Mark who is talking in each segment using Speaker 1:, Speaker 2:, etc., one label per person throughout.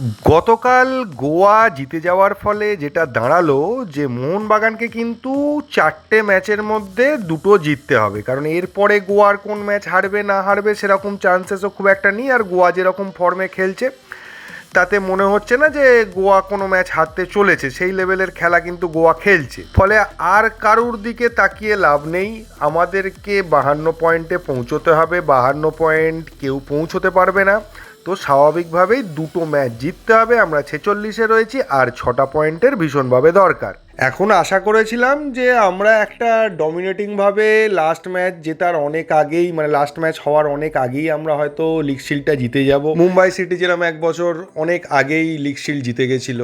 Speaker 1: গতকাল গোয়া জিতে যাওয়ার ফলে যেটা দাঁড়াল যে মোহনবাগানকে কিন্তু চারটে ম্যাচের মধ্যে দুটো জিততে হবে। কারণ এরপরে গোয়ার কোন ম্যাচ হারবে, না হারবে সেরকম চান্সেসও খুব একটা নেই আর গোয়া যেরকম ফর্মে খেলছে, তাতে মনে হচ্ছে না যে গোয়া কোনো ম্যাচ হারতে চলেছে। সেই লেভেলের খেলা কিন্তু গোয়া খেলছে। ফলে আর কারুর দিকে তাকিয়ে লাভ নেই। আমাদেরকে বাহান্ন পয়েন্টে পৌঁছতে হবে। বাহান্ন পয়েন্ট কেউ পৌঁছতে পারবে না। তো স্বাভাবিকভাবেই দুটো ম্যাচ জিততে হবে। আমরা ছেচল্লিশে রয়েছি আর ছটা পয়েন্টের ভীষণভাবে দরকার। এখন আশা করেছিলাম যে আমরা একটা ডমিনেটিংভাবে লাস্ট ম্যাচ জেতার অনেক আগেই মানে লাস্ট ম্যাচ হওয়ার অনেক আগেই আমরা হয়তো লিগ শিল্ডটা জিতে যাব। মুম্বাই সিটি যেরকম এক বছর অনেক আগেই লিগ শিল্ড জিতে গেছিল।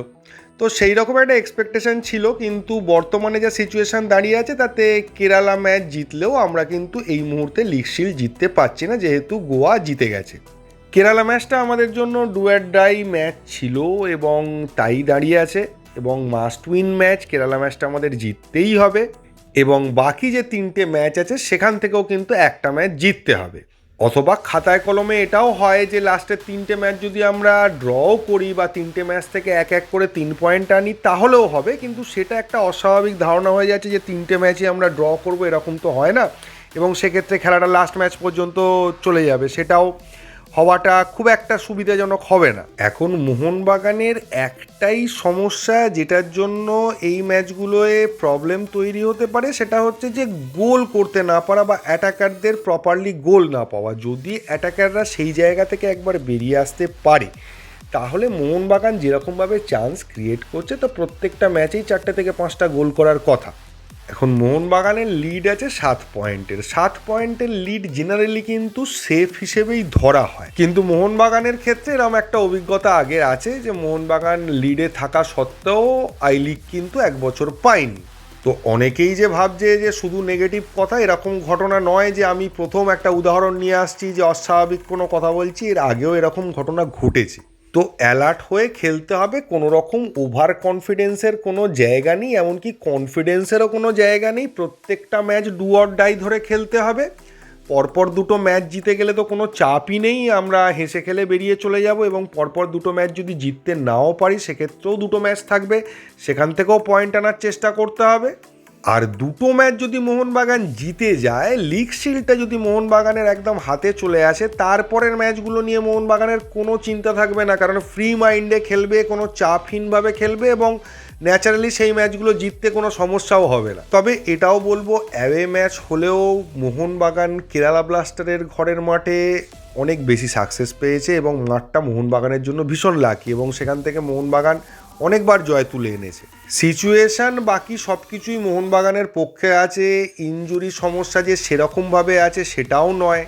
Speaker 1: তো সেই রকম একটা এক্সপেকটেশন ছিল, কিন্তু বর্তমানে যা সিচুয়েশন দাঁড়িয়ে আছে, তাতে কেরালা ম্যাচ জিতলেও আমরা কিন্তু এই মুহূর্তে লিগ শিল্ড জিততে পারছি না, যেহেতু গোয়া জিতে গেছে। কেরালা ম্যাচটা আমাদের জন্য ডু ডুয়ার ডাই ম্যাচ ছিল এবং তাই দাঁড়িয়ে আছে এবং মাস্ট উইন ম্যাচ, কেরালা ম্যাচটা আমাদের জিততেই হবে এবং বাকি যে তিনটে ম্যাচ আছে সেখান থেকেও কিন্তু একটা ম্যাচ জিততে হবে। অথবা খাতায় কলমে এটাও হয় যে লাস্টের তিনটে ম্যাচ যদি আমরা ড্রও করি বা তিনটে ম্যাচ থেকে এক এক করে তিন পয়েন্ট আনি, তাহলেও হবে। কিন্তু সেটা একটা অস্বাভাবিক ধারণা হয়ে যাচ্ছে যে তিনটে ম্যাচই আমরা ড্র করব, এরকম তো হয় না। এবং সেক্ষেত্রে খেলাটা লাস্ট ম্যাচ পর্যন্ত চলে যাবে। সেটাও হওয়াটা খুব একটা সুবিধাজনক হবে না। এখন মোহনবাগানের একটাই সমস্যা যেটার জন্য এই ম্যাচগুলোয় প্রবলেম তৈরি হতে পারে সেটা হচ্ছে যে গোল করতে না পারা বা অ্যাটাকারদের প্রপারলি গোল না পাওয়া। যদি অ্যাটাকাররা সেই জায়গা থেকে একবার বেরিয়ে আসতে পারে, তাহলে মোহনবাগান যেরকমভাবে চান্স ক্রিয়েট করছে, তো প্রত্যেকটা ম্যাচেই চারটে থেকে পাঁচটা গোল করার কথা। এখন মোহনবাগানের লিড আছে সাত পয়েন্টের। সাত পয়েন্টের লিড জেনারেলি কিন্তু সেফ হিসেবেই ধরা হয়। কিন্তু মোহনবাগানের ক্ষেত্রে এরকম একটা অভিজ্ঞতা আগে আছে যে মোহনবাগান লিডে থাকা সত্ত্বেও আই লিগ কিন্তু এক বছর পায়নি। তো অনেকেই যে ভাবছে যে শুধু নেগেটিভ কথা, এরকম ঘটনা নয় যে আমি প্রথম একটা উদাহরণ নিয়ে আসছি যে অস্বাভাবিক কোনো কথা বলছি, এর আগেও এরকম ঘটনা ঘটেছে। তো অ্যালার্ট হয়ে খেলতে হবে, কোনো রকম ওভার কনফিডেন্সের কোনো জায়গা নেই, এমনকি কনফিডেন্সেরও কোনো জায়গা নেই। প্রত্যেকটা ম্যাচ ডু অর ডাই ধরে খেলতে হবে। পরপর দুটো ম্যাচ জিতে গেলে তো কোনো চাপই নেই, আমরা হেসে খেলে বেরিয়ে চলে যাব এবং পরপর দুটো ম্যাচ যদি জিততে নাও পারি, সেক্ষেত্রেও দুটো ম্যাচ থাকবে। সেখান থেকেও পয়েন্ট আনার চেষ্টা করতে হবে। আর দুটো ম্যাচ যদি মোহনবাগান জিতে যায় লিগ শিল্ডটা যদি মোহনবাগানের একদম হাতে চলে আসে, তারপরের ম্যাচগুলো নিয়ে মোহনবাগানের কোনো চিন্তা থাকবে না, কারণ ফ্রি মাইন্ডে খেলবে, কোনো চাপহীনভাবে খেলবে এবং ন্যাচারালি সেই ম্যাচগুলো জিততে কোনো সমস্যাও হবে না। তবে এটাও বলব অ্যাওয়ে ম্যাচ হলেও মোহনবাগান কেরালা ব্লাস্টারের ঘরের মাঠে অনেক বেশি সাকসেস পেয়েছে এবং মাঠটা মোহনবাগানের জন্য ভীষণ লাকি এবং সেখান থেকে মোহনবাগান অনেকবার জয় তুলে এনেছে। সিচুয়েশান বাকি সব কিছুই মোহনবাগানের পক্ষে আছে ইঞ্জুরি সমস্যা যে সেরকমভাবে আছে সেটাও নয়।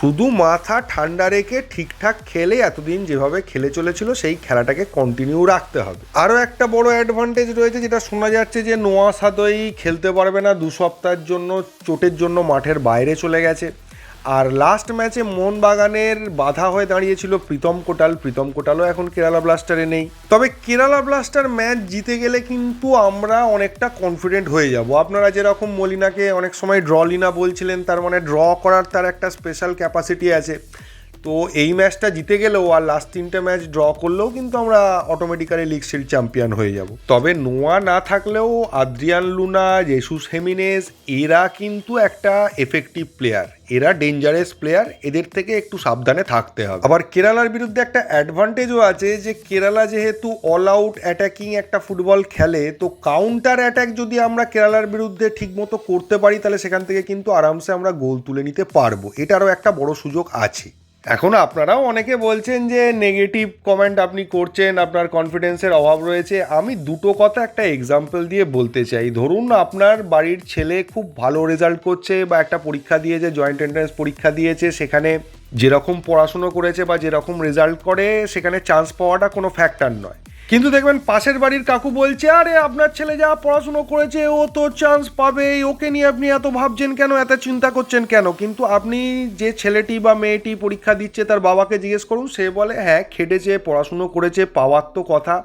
Speaker 1: শুধু মাথা ঠান্ডা রেখে ঠিকঠাক খেলে এতদিন যেভাবে খেলে চলেছিল, সেই খেলাটাকে কন্টিনিউ রাখতে হবে। আরও একটা বড় অ্যাডভান্টেজ রয়েছে, যেটা শোনা যাচ্ছে যে নোয়া সাদই খেলতে পারবে না, দু সপ্তাহের জন্য, চোটের জন্য মাঠের বাইরে চলে গেছে। আর লাস্ট ম্যাচে মোহনবাগানের বাধা হয়ে দাঁড়িয়েছিল প্রীতম কোটাল। প্রীতম কোটালও এখন কেরালা ব্লাস্টারে নেই। তবে কেরালা ব্লাস্টার ম্যাচ জিতে গেলে কিন্তু আমরা অনেকটা কনফিডেন্ট হয়ে যাব। আপনারা যেরকম মলিনাকে অনেক সময় ড্রলিনা বলছিলেন, তার মানে ড্র করার তার একটা স্পেশাল ক্যাপাসিটি আছে। তো এই ম্যাচটা জিতে গেলেও আর লাস্ট তিনটে ম্যাচ ড্র করলেও কিন্তু আমরা অটোমেটিক্যালি লিগ শিল্ড চ্যাম্পিয়ন হয়ে যাব। তবে নোয়া না থাকলেও আদ্রিয়ান লুনা জেসুস হেমিনেস এরা কিন্তু একটা এফেক্টিভ প্লেয়ার এরা ডেঞ্জারাস প্লেয়ার এদের থেকে একটু সাবধানে থাকতে হবে। আবার কেরালার বিরুদ্ধে একটা অ্যাডভান্টেজও আছে যে কেরালা যেহেতু অল আউট অ্যাটাকিং একটা ফুটবল খেলে, তো কাউন্টার অ্যাটাক যদি আমরা কেরালার বিরুদ্ধে ঠিকমতো করতে পারি, তাহলে সেখান থেকে কিন্তু আরামসে আমরা গোল তুলে নিতে পারব। এটারও একটা বড় সুযোগ আছে। এখন আপনারাও অনেকে বলছেন যে নেগেটিভ কমেন্ট আপনি করছেন, আপনার কনফিডেন্সের অভাব রয়েছে। আমি দুটো কথা একটা এক্সাম্পল দিয়ে বলতে চাই। ধরুন আপনার বাড়ির ছেলে খুব ভালো রেজাল্ট করছে বা একটা পরীক্ষা দিয়েছে জয়েন্ট এন্ট্রান্স পরীক্ষা দিয়েছে, সেখানে যেরকম পড়াশুনো করেছে বা যেরকম রেজাল্ট করে, সেখানে চান্স পাওয়াটা কোনো ফ্যাক্টর নয়। কিন্তু দেখবেন পাশের বাড়ির কাকু বলছে, আরে, আপনার ছেলে যা পড়াশুনো করেছে, ও তো চান্স পাবে ওকে নিয়ে আপনি এত ভাবছেন কেন? এত চিন্তা করছেন কেন? কিন্তু আপনি যে ছেলেটি বা মেয়েটি পরীক্ষা দিচ্ছে, তার বাবাকে জিজ্ঞেস করুন, সে বলে হ্যাঁ খেটেছে, পড়াশুনো করেছে, পাওয়ার তো কথা।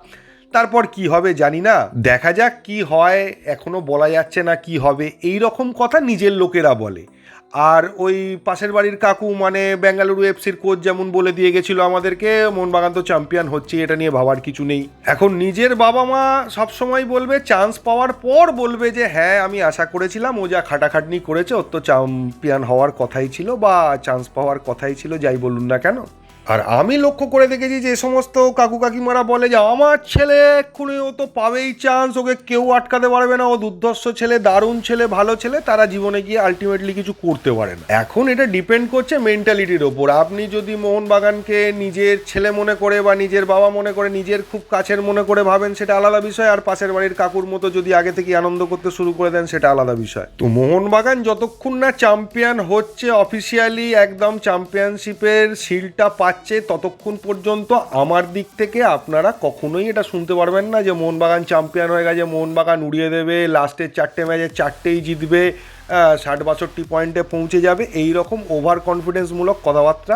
Speaker 1: তারপর কি হবে জানি না। দেখা যাক কি হয়, এখনও বলা যাচ্ছে না কি হবে। এই রকম কথা নিজের লোকেরা বলে। আর ওই পাশের বাড়ির কাকু মানে বেঙ্গালুরু এফসির কোচ যেমন বলে দিয়ে গেছিল আমাদেরকে, মোহনবাগান তো চ্যাম্পিয়ন হচ্ছে এটা নিয়ে ভাবার কিছু নেই। এখন নিজের বাবা মা সবসময় বলবে চান্স পাওয়ার পর বলবে যে হ্যাঁ আমি আশা করেছিলাম, ও যা খাটাখাটনি করেছে, ওর তো চ্যাম্পিয়ন হওয়ার কথাই ছিল বা চান্স পাওয়ার কথাই ছিল, যাই বলুন না কেন। আর আমি লক্ষ্য করে দেখেছি যে সমস্ত কাকু কাকিমারা বলে যে, আমার ছেলে এক্ষুনি ও তো পাবেই চান্স ওকে কেউ আটকাতে পারবে না। ও দুর্ধর্ষ ছেলে, দারুণ ছেলে, ভালো ছেলে, তারা জীবনে গিয়ে আলটিমেটলি কিছু করতে পারে না। এখন এটা ডিপেন্ড করছে মেন্টালিটির ওপর। আপনি যদি মোহনবাগানকে নিজের ছেলে মনে করে বা নিজের বাবা মনে করে, নিজের খুব কাছের মনে করে ভাবেন, সেটা আলাদা বিষয়। আর পাশের বাড়ির কাকুর মতো যদি আগে থেকে আনন্দ করতে শুরু করে দেন, সেটা আলাদা বিষয়। তো মোহনবাগান যতক্ষণ না চ্যাম্পিয়ন হচ্ছে অফিসিয়ালি একদম চ্যাম্পিয়নশিপের শিলটা পাচ্ছে ততক্ষণ পর্যন্ত আমার দিক থেকে আপনারা কখনোই এটা শুনতে পারবেন না যে মোহনবাগান চ্যাম্পিয়ন হয়ে গেছে, মোহনবাগান উড়িয়ে দেবে লাস্টের চারটে ম্যাচে চারটেই জিতবে ষাট বাষট্টি পয়েন্টে পৌঁছে যাবে। এই রকম ওভার কনফিডেন্সমূলক কথাবার্তা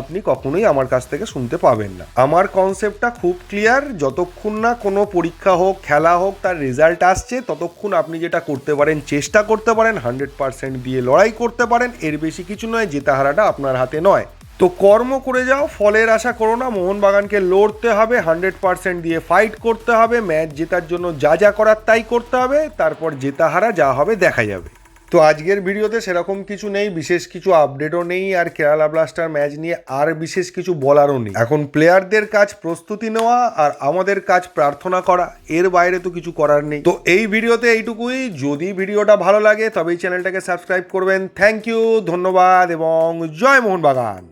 Speaker 1: আপনি কখনোই আমার কাছ থেকে শুনতে পাবেন না। আমার কনসেপ্টটা খুব ক্লিয়ার যতক্ষণ না কোনো পরীক্ষা হোক, খেলা হোক, তার রেজাল্ট আসছে, ততক্ষণ আপনি যেটা করতে পারেন, চেষ্টা করতে পারেন হান্ড্রেড পার্সেন্ট দিয়ে লড়াই করতে পারেন, এর বেশি কিছু নয় জেতা হারাটা আপনার হাতে নয়। তো কর্ম করে যাও, ফলের আশা করো না, মোহনবাগানকে লড়তে হবে, হান্ড্রেড পার্সেন্ট দিয়ে ফাইট করতে হবে ম্যাচ জেতার জন্য যা যা করার তাই করতে হবে, তারপর জেতা হারা যা হবে দেখা যাবে। তো আজকের ভিডিওতে সেরকম কিছু নেই, বিশেষ কিছু আপডেটও নেই, আর কেরালা ব্লাস্টার ম্যাচ নিয়ে আর বিশেষ কিছু বলারও নেই। এখন প্লেয়ারদের কাজ প্রস্তুতি নেওয়া, আর আমাদের কাজ প্রার্থনা করা, এর বাইরে তো কিছু করার নেই। তো এই ভিডিওতে এইটুকুই, যদি ভিডিওটা ভালো লাগে, তবেই চ্যানেলটাকে সাবস্ক্রাইব করবেন। থ্যাংক ইউ ধন্যবাদ, এবং জয় মোহনবাগান!